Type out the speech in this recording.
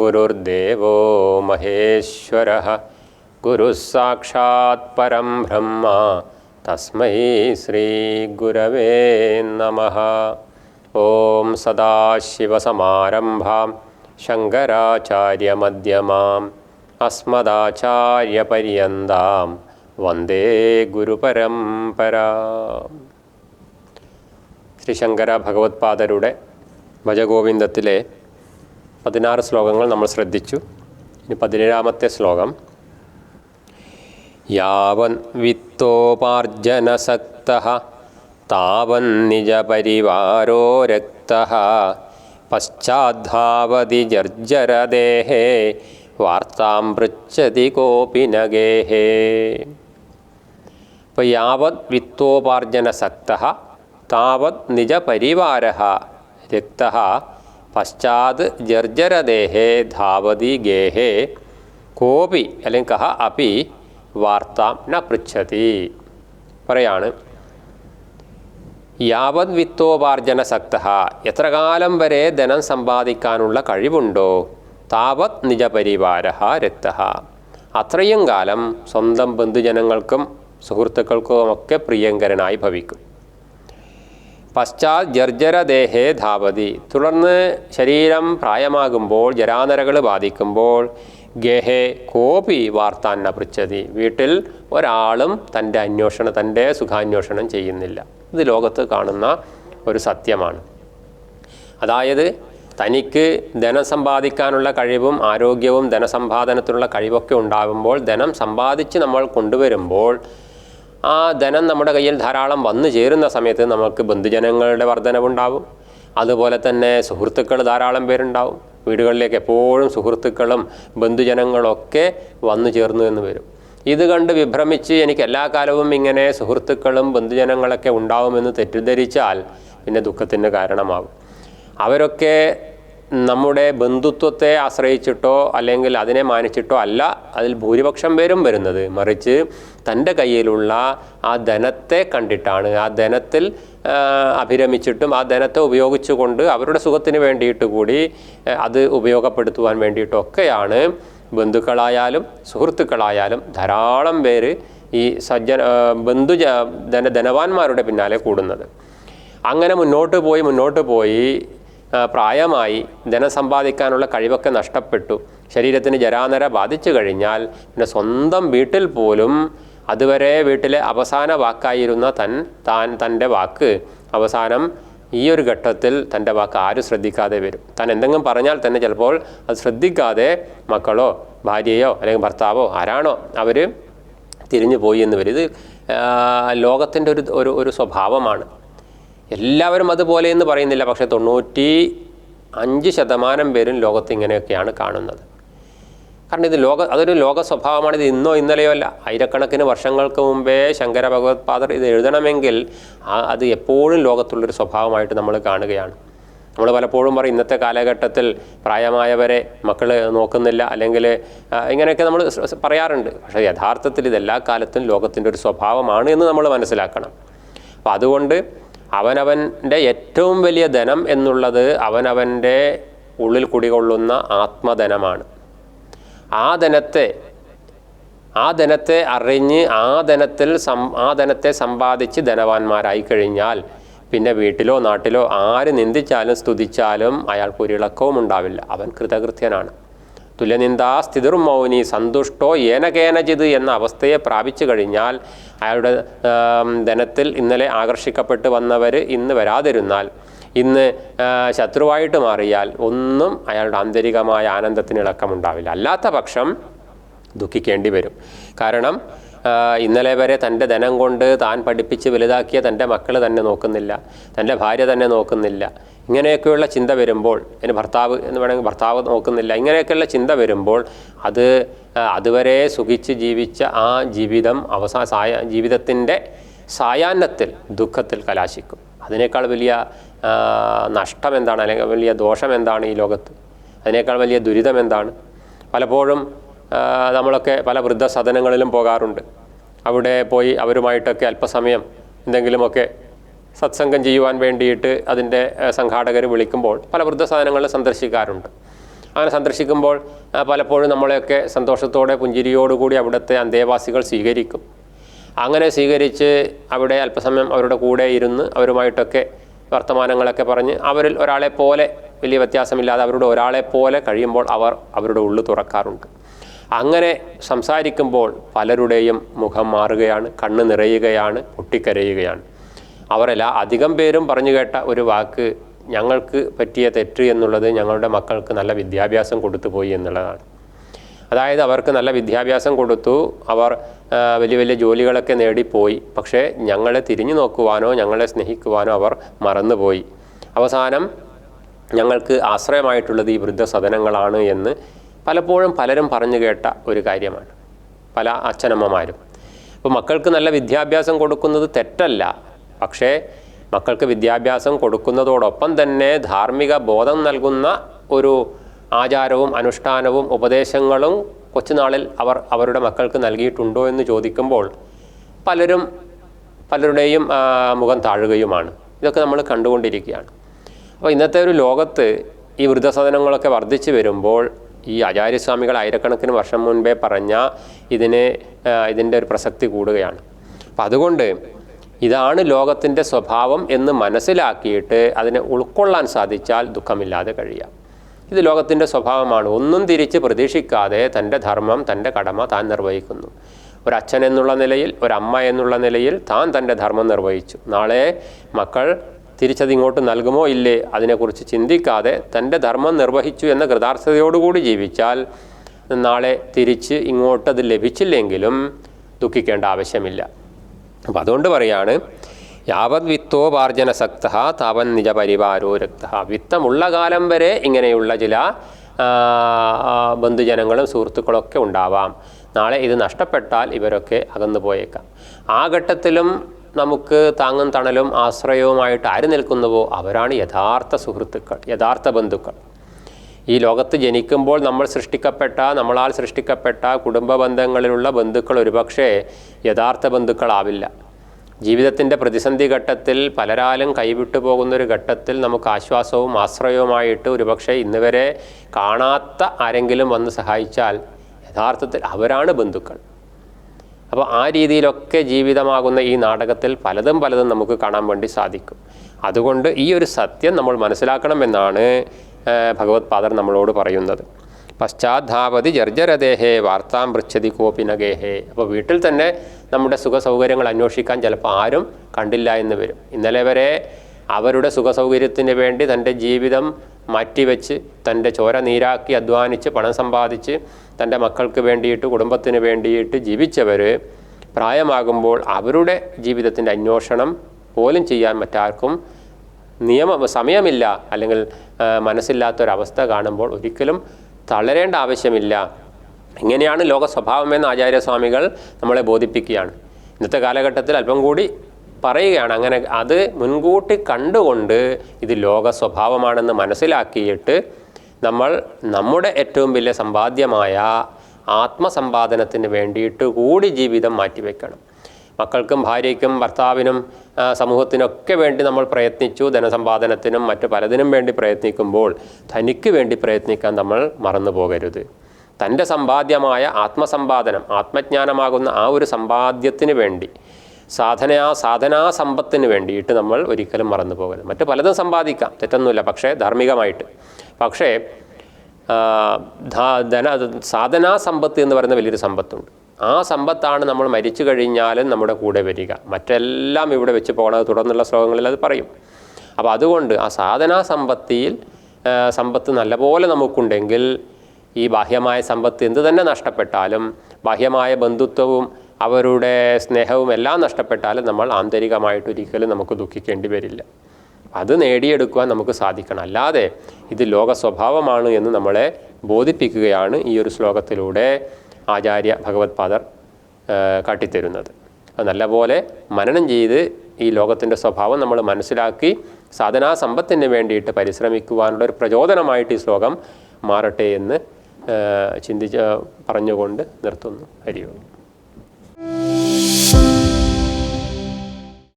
ഗുരുർദേവോ മഹേശ്വര. ഗുരുഃ സാക്ഷാത് പരം ബ്രഹ്മ തസ്മൈ ശ്രീ ഗുരവേ നമഃ. ഓം സദാശിവസമാരംഭാം ശങ്കരാചാര്യമധ്യമാം അസ്മദാചാര്യപര്യന്താം വന്ദേ ഗുരുപരമ്പരാം. ശ്രീ ശങ്കര ഭഗവത്പാദരുടെ ഭജഗോവിന്ദത്തിലെ പതിനാറ് ശ്ലോകങ്ങൾ നമ്മൾ ശ്രദ്ധിച്ചു. ഇനി പതിനേഴാമത്തെ ശ്ലോകം. യാവൻ വിത്തോപാർജനസക്ത താവൻ നിജപരിവാരോ രക്ത പശ്ചാദ്ധാവതി ജർജരദേഹേ വാർത്താം പൃച്ഛതി കോപി നഗേഹേ അപ്പോൾ യാവത് വിത്തോപാർജനസക്ത താവത് നിജപരിവാര രക്ത പശ്ചാത് ജർജരദേഹേ ധാവതി ഗേഹേ കോപി അല്ലെങ്കിൽ കഹ അപി വാർത്താം ന പൃച്ഛതി. പറയാണ്. യാവത് വിത്തോപാർജന സക്ത. എത്ര കാലം വരെ ധനം സമ്പാദിക്കാനുള്ള കഴിവുണ്ടോ? താവത് നിജപരിവാര രക്ത. അത്രയും കാലം സ്വന്തം ബന്ധുജനങ്ങൾക്കും സുഹൃത്തുക്കൾക്കുമൊക്കെ പ്രിയങ്കരനായി ഭവിക്കും. പശ്ചാത് ജർജരദേഹേ ധാവതി. തുടർന്ന് ശരീരം പ്രായമാകുമ്പോൾ ജരാനരകൾ ബാധിക്കുമ്പോൾ ഗേഹേ കോപി വാർത്താന്ന പൃച്ഛതി വീട്ടിൽ ഒരാളും തന്റെ അന്വേഷണം തന്റെ സുഖാന്വേഷണം ചെയ്യുന്നില്ല. ഇത് ലോകത്ത് കാണുന്ന ഒരു സത്യമാണ്. അതായത് തനിക്ക് ധനം സമ്പാദിക്കാനുള്ള കഴിവും ആരോഗ്യവും ധനസമ്പാദനത്തിനുള്ള കഴിവൊക്കെ ഉണ്ടാകുമ്പോൾ ധനം സമ്പാദിച്ച് നമ്മൾ കൊണ്ടുവരുമ്പോൾ ആ ധനം നമ്മുടെ കയ്യിൽ ധാരാളം വന്നു ചേരുന്ന സമയത്ത് നമുക്ക് ബന്ധുജനങ്ങളുടെ വർധനവുണ്ടാവും അതുപോലെ തന്നെ സുഹൃത്തുക്കൾ ധാരാളം പേരുണ്ടാവും. വീടുകളിലേക്ക് എപ്പോഴും സുഹൃത്തുക്കളും ബന്ധുജനങ്ങളൊക്കെ വന്നു ചേർന്നു എന്ന് വരും. ഇത് കണ്ട് വിഭ്രമിച്ച് എനിക്ക് എല്ലാ കാലവും ഇങ്ങനെ സുഹൃത്തുക്കളും ബന്ധുജനങ്ങളൊക്കെ ഉണ്ടാവുമെന്ന് തെറ്റിദ്ധരിച്ചാൽ പിന്നെ ദുഃഖത്തിന് കാരണമാകും. അവരൊക്കെ നമ്മുടെ ബന്ധുത്വത്തെ ആശ്രയിച്ചിട്ടോ അല്ലെങ്കിൽ അതിനെ മാനിച്ചിട്ടോ അല്ല അതിൽ ഭൂരിപക്ഷം പേരും വരുന്നത്. മറിച്ച് തന്റെ കയ്യിലുള്ള ആ ധനത്തെ കണ്ടിട്ടാണ്. ആ ധനത്തിൽ അഭിരമിച്ചിട്ടും ആ ധനത്തെ ഉപയോഗിച്ചുകൊണ്ട് അവരുടെ സുഖത്തിന് വേണ്ടിയിട്ട് കൂടി അത് ഉപയോഗപ്പെടുത്തുവാൻ വേണ്ടിയിട്ടൊക്കെയാണ് ബന്ധുക്കളായാലും സുഹൃത്തുക്കളായാലും ധാരാളം പേര് ഈ സജ്ജന ബന്ധു ധന ധനവാന്മാരുടെ പിന്നാലെ കൂടുന്നത്. അങ്ങനെ മുന്നോട്ട് പോയി മുന്നോട്ട് പോയി പ്രായമായി ധനം സമ്പാദിക്കാനുള്ള കഴിവൊക്കെ നഷ്ടപ്പെട്ടു. ശരീരത്തിന് ജരാനര ബാധിച്ചു കഴിഞ്ഞാൽ പിന്നെ സ്വന്തം വീട്ടിൽ പോലും അതുവരെ വീട്ടിലെ അവസാന വാക്കായിരുന്ന തൻ താൻ തന്റെ വാക്ക് അവസാനം ഈ ഒരു ഘട്ടത്തിൽ തന്റെ വാക്ക് ആരും ശ്രദ്ധിക്കാതെ വരും. താൻ എന്തെങ്കിലും പറഞ്ഞാൽ തന്നെ ചിലപ്പോൾ അത് ശ്രദ്ധിക്കാതെ മക്കളോ ഭാര്യയോ അല്ലെങ്കിൽ ഭർത്താവോ ആരാണോ അവർ തിരിഞ്ഞു പോയി എന്ന് വരും. ഇത് ലോകത്തിന്റെ ഒരു ഒരു സ്വഭാവമാണ്. എല്ലാവരും അതുപോലെ എന്ന് പറയുന്നില്ല പക്ഷേ തൊണ്ണൂറ്റി അഞ്ച് ശതമാനം പേരും ലോകത്ത് ഇങ്ങനെയൊക്കെയാണ് കാണുന്നത്. കാരണം ഇത് ലോക അതൊരു ലോക സ്വഭാവമാണ് ഇത് ഇന്നോ ഇന്നലെയോ അല്ല. ആയിരക്കണക്കിന് വർഷങ്ങൾക്ക് മുമ്പേ ശങ്കര ഭഗവത് പാദർ ഇത് എഴുതണമെങ്കിൽ അത് എപ്പോഴും ലോകത്തുള്ളൊരു സ്വഭാവമായിട്ട് നമ്മൾ കാണുകയാണ്. നമ്മൾ പലപ്പോഴും പറയും ഇന്നത്തെ കാലഘട്ടത്തിൽ പ്രായമായവരെ മക്കൾ നോക്കുന്നില്ല അല്ലെങ്കിൽ ഇങ്ങനെയൊക്കെ നമ്മൾ പറയാറുണ്ട്. പക്ഷേ യഥാർത്ഥത്തിൽ ഇതെല്ലാ കാലത്തും ലോകത്തിന്റെ ഒരു സ്വഭാവമാണ് എന്ന് നമ്മൾ മനസ്സിലാക്കണം. അപ്പോൾ അതുകൊണ്ട് അവനവന്റെ ഏറ്റവും വലിയ ധനം എന്നുള്ളത് അവനവന്റെ ഉള്ളിൽ കുടികൊള്ളുന്ന ആത്മധനമാണ്. ആ ധനത്തെ ആ ധനത്തെ അറിഞ്ഞ് ആ ധനത്തിൽ സം ആ ധനത്തെ സമ്പാദിച്ച് ധനവാന്മാരായി കഴിഞ്ഞാൽ പിന്നെ വീട്ടിലോ നാട്ടിലോ ആര് നിന്ദിച്ചാലും സ്തുതിച്ചാലും അയാൾക്ക് ഒരു ഇളക്കവും ഉണ്ടാവില്ല അവൻ കൃതകൃത്യനാണ്. തുല്യനിന്ദാ സ്ഥിതിർ മൗനി സന്തുഷ്ടോ ഏനകേനചിത് എന്ന അവസ്ഥയെ പ്രാപിച്ചു കഴിഞ്ഞാൽ അയാളുടെ ധനത്തിൽ ഇന്നലെ ആകർഷിക്കപ്പെട്ട് വന്നവർ ഇന്ന് വരാതിരുന്നാൽ ഇന്ന് ശത്രുവായിട്ട് മാറിയാൽ ഒന്നും അയാളുടെ ആന്തരികമായ ആനന്ദത്തിന് ഇളക്കമുണ്ടാവില്ല. അല്ലാത്ത പക്ഷം ദുഃഖിക്കേണ്ടി വരും. കാരണം ഇന്നലെ വരെ തന്റെ ധനം കൊണ്ട് താൻ പഠിപ്പിച്ച് വലുതാക്കിയ തന്റെ മക്കൾ തന്നെ നോക്കുന്നില്ല. തന്റെ ഭാര്യ തന്നെ നോക്കുന്നില്ല. ഇങ്ങനെയൊക്കെയുള്ള ചിന്ത വരുമ്പോൾ എന്റെ ഭർത്താവ് എന്ന് വേണമെങ്കിൽ ഭർത്താവ് നോക്കുന്നില്ല. ഇങ്ങനെയൊക്കെയുള്ള ചിന്ത വരുമ്പോൾ അത് അതുവരെ സുഖിച്ച് ജീവിച്ച ആ ജീവിതം അവസാന സായ ജീവിതത്തിന്റെ സായാഹ്നത്തിൽ ദുഃഖത്തിൽ കലാശിക്കും. അതിനേക്കാൾ വലിയ നഷ്ടം എന്താണ്? അല്ലെങ്കിൽ വലിയ ദോഷം എന്താണ് ഈ ലോകത്ത്? അതിനേക്കാൾ വലിയ ദുരിതം എന്താണ്? പലപ്പോഴും നമ്മളൊക്കെ പല വൃദ്ധസദനങ്ങളിലും പോകാറുണ്ട്. അവിടെ പോയി അവരുമായിട്ടൊക്കെ അല്പസമയം എന്തെങ്കിലുമൊക്കെ സത്സംഗം ചെയ്യുവാൻ വേണ്ടിയിട്ട് അതിന്റെ സംഘാടകർ വിളിക്കുമ്പോൾ പല വൃദ്ധസാധനങ്ങളിൽ സന്ദർശിക്കാറുണ്ട്. അങ്ങനെ സന്ദർശിക്കുമ്പോൾ പലപ്പോഴും നമ്മളെയൊക്കെ സന്തോഷത്തോടെ പുഞ്ചിരിയോടുകൂടി അവിടുത്തെ അന്തേവാസികൾ സ്വീകരിക്കും. അങ്ങനെ സ്വീകരിച്ച് അവിടെ അല്പസമയം അവരുടെ കൂടെ ഇരുന്ന് അവരുമായിട്ടൊക്കെ വർത്തമാനങ്ങളൊക്കെ പറഞ്ഞ് അവരിൽ ഒരാളെ പോലെ വലിയ വ്യത്യാസമില്ലാതെ അവരുടെ ഒരാളെ പോലെ കഴിയുമ്പോൾ അവർ അവരുടെ ഉള്ളു തുറക്കാറുണ്ട്. അങ്ങനെ സംസാരിക്കുമ്പോൾ പലരുടെയും മുഖം മാറുകയാണ് കണ്ണ് നിറയുകയാണ് പൊട്ടിക്കരയുകയാണ്. അവരെല്ലാ അധികം പേരും പറഞ്ഞു കേട്ട ഒരു വാക്ക് ഞങ്ങൾക്ക് പറ്റിയ തെറ്റ് എന്നുള്ളത് ഞങ്ങളുടെ മക്കൾക്ക് നല്ല വിദ്യാഭ്യാസം കൊടുത്തു പോയി എന്നുള്ളതാണ്. അതായത് അവർക്ക് നല്ല വിദ്യാഭ്യാസം കൊടുത്തു അവർ വലിയ വലിയ ജോലികളൊക്കെ നേടിപ്പോയി പക്ഷേ ഞങ്ങളെ തിരിഞ്ഞു നോക്കുവാനോ ഞങ്ങളെ സ്നേഹിക്കുവാനോ അവർ മറന്നുപോയി അവസാനം ഞങ്ങൾക്ക് ആശ്രയമായിട്ടുള്ളത് ഈ വൃദ്ധസദനങ്ങളാണ് എന്ന് പലപ്പോഴും പലരും പറഞ്ഞു കേട്ട ഒരു കാര്യമാണ്. പല അച്ഛനമ്മമാരും. അപ്പോൾ മക്കൾക്ക് നല്ല വിദ്യാഭ്യാസം കൊടുക്കുന്നത് തെറ്റല്ല. പക്ഷേ മക്കൾക്ക് വിദ്യാഭ്യാസം കൊടുക്കുന്നതോടൊപ്പം തന്നെ ധാർമ്മിക ബോധം നൽകുന്ന ഒരു ആചാരവും അനുഷ്ഠാനവും ഉപദേശങ്ങളും കൊച്ചുനാളിൽ അവർ അവരുടെ മക്കൾക്ക് നൽകിയിട്ടുണ്ടോ എന്ന് ചോദിക്കുമ്പോൾ പലരും പലരുടെയും മുഖം താഴുകയുമാണ്. ഇതൊക്കെ നമ്മൾ കണ്ടുകൊണ്ടിരിക്കുകയാണ്. അപ്പോൾ ഇന്നത്തെ ഒരു ലോകത്ത് ഈ വൃദ്ധസദനങ്ങളൊക്കെ വർദ്ധിച്ചു വരുമ്പോൾ ഈ ആചാര്യസ്വാമികൾ ആയിരക്കണക്കിന് വർഷം മുൻപേ പറഞ്ഞ ഇതിന് ഇതിന്റെ ഒരു പ്രസക്തി കൂടുകയാണ്. അപ്പം അതുകൊണ്ട് ഇതാണ് ലോകത്തിന്റെ സ്വഭാവം എന്ന് മനസ്സിലാക്കിയിട്ട് അതിനെ ഉൾക്കൊള്ളാൻ സാധിച്ചാൽ ദുഃഖമില്ലാതെ കഴിയാം ഇത് ലോകത്തിന്റെ സ്വഭാവമാണ്. ഒന്നും തിരിച്ച് പ്രതീക്ഷിക്കാതെ തന്റെ ധർമ്മം തന്റെ കടമ താൻ നിർവഹിക്കുന്നു. ഒരച്ഛൻ എന്നുള്ള നിലയിൽ ഒരമ്മ എന്നുള്ള നിലയിൽ താൻ തന്റെ ധർമ്മം നിർവഹിച്ചു. നാളെ മക്കൾ തിരിച്ചത് ഇങ്ങോട്ട് നൽകുമോ ഇല്ലേ? അതിനെക്കുറിച്ച് ചിന്തിക്കാതെ തന്റെ ധർമ്മം നിർവഹിച്ചു എന്ന കൃതാർത്ഥതയോടുകൂടി ജീവിച്ചാൽ നാളെ തിരിച്ച് ഇങ്ങോട്ട് അത് ലഭിച്ചില്ലെങ്കിലും ദുഃഖിക്കേണ്ട ആവശ്യമില്ല. അപ്പം അതുകൊണ്ട് പറയാണ് യാവത് വിത്തോപാർജന സക്ത താവൻ നിജപരിവാരോ രക്ത. വിത്തമുള്ള കാലം വരെ ഇങ്ങനെയുള്ള ചില ബന്ധുജനങ്ങളും സുഹൃത്തുക്കളൊക്കെ ഉണ്ടാവാം. നാളെ ഇത് നഷ്ടപ്പെട്ടാൽ ഇവരൊക്കെ അകന്നു പോയേക്കാം ആ ഘട്ടത്തിലും നമുക്ക് താങ്ങും തണലും ആശ്രയവുമായിട്ട് ആര് നിൽക്കുന്നുവോ അവരാണ് യഥാർത്ഥ സുഹൃത്തുക്കൾ യഥാർത്ഥ ബന്ധുക്കൾ. ഈ ലോകത്ത് ജനിക്കുമ്പോൾ നമ്മൾ സൃഷ്ടിക്കപ്പെട്ട നമ്മളാൽ സൃഷ്ടിക്കപ്പെട്ട കുടുംബ ബന്ധങ്ങളിലുള്ള ബന്ധുക്കൾ ഒരുപക്ഷെ യഥാർത്ഥ ബന്ധുക്കളാവില്ല. ജീവിതത്തിന്റെ പ്രതിസന്ധി ഘട്ടത്തിൽ പലരാലും കൈവിട്ടു പോകുന്നൊരു ഘട്ടത്തിൽ നമുക്ക് ആശ്വാസവും ആശ്രയവുമായിട്ട് ഒരുപക്ഷെ ഇന്ന് വരെ കാണാത്ത ആരെങ്കിലും വന്ന് സഹായിച്ചാൽ യഥാർത്ഥത്തിൽ അവരാണ് ബന്ധുക്കൾ. അപ്പോൾ ആ രീതിയിലൊക്കെ ജീവിതമാകുന്ന ഈ നാടകത്തിൽ പലതും പലതും നമുക്ക് കാണാൻ വേണ്ടി സാധിക്കും. അതുകൊണ്ട് ഈ ഒരു സത്യം നമ്മൾ മനസ്സിലാക്കണമെന്നാണ് ഭഗവത് പാദർ നമ്മളോട് പറയുന്നത്. പശ്ചാത്താപതി ജർജരദേഹേ വാർത്താം പൃച്ഛതി കോപിനഗേഹേ അപ്പോൾ വീട്ടിൽ തന്നെ നമ്മുടെ സുഖ സൗകര്യങ്ങൾ അന്വേഷിക്കാൻ ചിലപ്പോൾ ആരും കണ്ടില്ല എന്ന് വരും. ഇന്നലെ വരെ അവരുടെ സുഖ സൗകര്യത്തിന് വേണ്ടി തന്റെ ജീവിതം മാറ്റിവെച്ച് തന്റെ ചോര നീരാക്കി അധ്വാനിച്ച് പണം സമ്പാദിച്ച് തന്റെ മക്കൾക്ക് വേണ്ടിയിട്ട് കുടുംബത്തിന് വേണ്ടിയിട്ട് ജീവിച്ചവർ പ്രായമാകുമ്പോൾ അവരുടെ ജീവിതത്തിന്റെ അന്വേഷണം പോലും ചെയ്യാൻ മറ്റാർക്കും നിയമ സമയമില്ല അല്ലെങ്കിൽ മനസ്സില്ലാത്തൊരവസ്ഥ കാണുമ്പോൾ ഒരിക്കലും തളരേണ്ട ആവശ്യമില്ല. ഇങ്ങനെയാണ് ലോക സ്വഭാവമെന്ന് ആചാര്യസ്വാമികൾ നമ്മളെ ബോധിപ്പിക്കുകയാണ്. ഇന്നത്തെ കാലഘട്ടത്തിൽ അല്പം കൂടി പറയുകയാണ്. അങ്ങനെ അത് മുൻകൂട്ടി കണ്ടുകൊണ്ട് ഇത് ലോക സ്വഭാവമാണെന്ന് മനസ്സിലാക്കിയിട്ട് നമ്മൾ നമ്മുടെ ഏറ്റവും വലിയ സമ്പാദ്യമായ ആത്മസമ്പാദനത്തിന് വേണ്ടിയിട്ട് കൂടി ജീവിതം മാറ്റിവെക്കണം. മക്കൾക്കും ഭാര്യയ്ക്കും ഭർത്താവിനും സമൂഹത്തിനൊക്കെ വേണ്ടി നമ്മൾ പ്രയത്നിച്ചു. ധനസമ്പാദനത്തിനും മറ്റു പലതിനും വേണ്ടി പ്രയത്നിക്കുമ്പോൾ തനിക്ക് വേണ്ടി പ്രയത്നിക്കാൻ നമ്മൾ മറന്നു പോകരുത്. തന്റെ സമ്പാദ്യമായ ആത്മസമ്പാദനം ആത്മജ്ഞാനമാകുന്ന ആ ഒരു സമ്പാദ്യത്തിന് വേണ്ടി സാധനാ സാധനാ സമ്പത്തിന് വേണ്ടിയിട്ട് നമ്മൾ ഒരിക്കലും മറന്നു പോകരുത്. മറ്റു പലതും സമ്പാദിക്കാം. തെറ്റൊന്നുമില്ല. പക്ഷേ ധാർമ്മികമായിട്ട്. പക്ഷേ ധന സാധനാ സമ്പത്ത് എന്ന് പറയുന്ന വലിയൊരു സമ്പത്തുണ്ട്. ആ സമ്പത്താണ് നമ്മൾ മരിച്ചു കഴിഞ്ഞാലും നമ്മുടെ കൂടെ വരിക. മറ്റെല്ലാം ഇവിടെ വെച്ച് പോകണത് തുടർന്നുള്ള ശ്ലോകങ്ങളിൽ അത് പറയും. അപ്പോൾ അതുകൊണ്ട് ആ സാധനാ സമ്പത്തിയിൽ സമ്പത്ത് നല്ലപോലെ നമുക്കുണ്ടെങ്കിൽ ഈ ബാഹ്യമായ സമ്പത്ത് എന്ത് തന്നെ നഷ്ടപ്പെട്ടാലും ബാഹ്യമായ ബന്ധുത്വവും അവരുടെ സ്നേഹവും എല്ലാം നഷ്ടപ്പെട്ടാലും നമ്മൾ ആന്തരികമായിട്ട് ഒരിക്കലും നമുക്ക് ദുഃഖിക്കേണ്ടി വരില്ല. അത് നേടിയെടുക്കുവാൻ നമുക്ക് സാധിക്കണം. അല്ലാതെ ഇത് ലോക സ്വഭാവമാണ് എന്ന് നമ്മളെ ബോധിപ്പിക്കുകയാണ് ഈ ഒരു ശ്ലോകത്തിലൂടെ ആചാര്യ ഭഗവത് പാദർ കാട്ടിത്തരുന്നത്. അത് നല്ലപോലെ മനനം ചെയ്ത് ഈ ലോകത്തിന്റെ സ്വഭാവം നമ്മൾ മനസ്സിലാക്കി സാധനാ സമ്പത്തിന് വേണ്ടിയിട്ട് പരിശ്രമിക്കുവാനുള്ള ഒരു പ്രചോദനമായിട്ട് ഈ ശ്ലോകം മാറട്ടെ എന്ന് ചിന്തിച്ച് പറഞ്ഞുകൊണ്ട് നിർത്തുന്നു. ഹരിയോം.